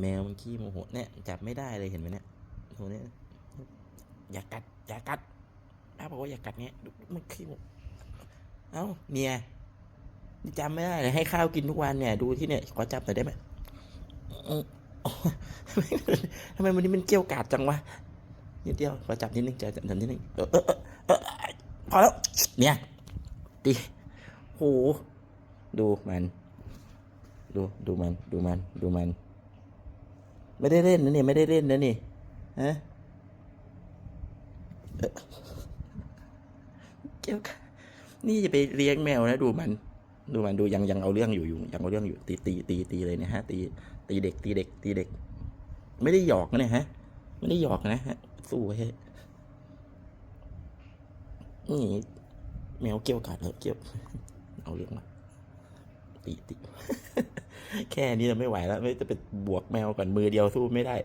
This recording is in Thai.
แมวมันขี้โมโหเนี่ยจับไม่ได้เลยเห็นไหมเนี่ยตัวเนี้ยอย่ากัดอย่ากัดป้าบอกว่าอย่ากัดเงี้ยมันขี้โมโหเอ้าเมียจำไม่ได้เลยให้ข้าวกินทุกวันเนี่ย ดูที่เนี่ยขอจับหน่อยได้ไหมทำไมวันนี้มันเกี่ยวกาดจังวะนิดเดียวขอจับนิดนึงจับจับนิดนึงเออเออเออพอแล้วเนี่ยตีโหดูมัน ดูดูมัน ดูมัน ดูมัน ไม่ได้เล่นนะนี่ไม่ได้เล่นนะนี่ฮะเกี่ยวกับนี่จะไปเลี้ยงแมวนะ ดูมัน ดูมันดูยังยังเอาเรื่องอยู่อยู่ยังเอาเรื่องอยู่ ตีตีตีตีเลยนะฮะ ตีตีเด็ก ตีเด็ก ตีเด็ก ไม่ได้หยอกนะเนี่ยฮะ ไม่ได้หยอกนะฮะ สู้ไว้เฮ้นี่แมวเกี่ยวกัดเหรอเกี่ยว เอาเรื่องมาตีตี แค่นี้เราไม่ไหวแล้วไม่จะไปบวกแมวก่อนมือเดียวสู้ไม่ได้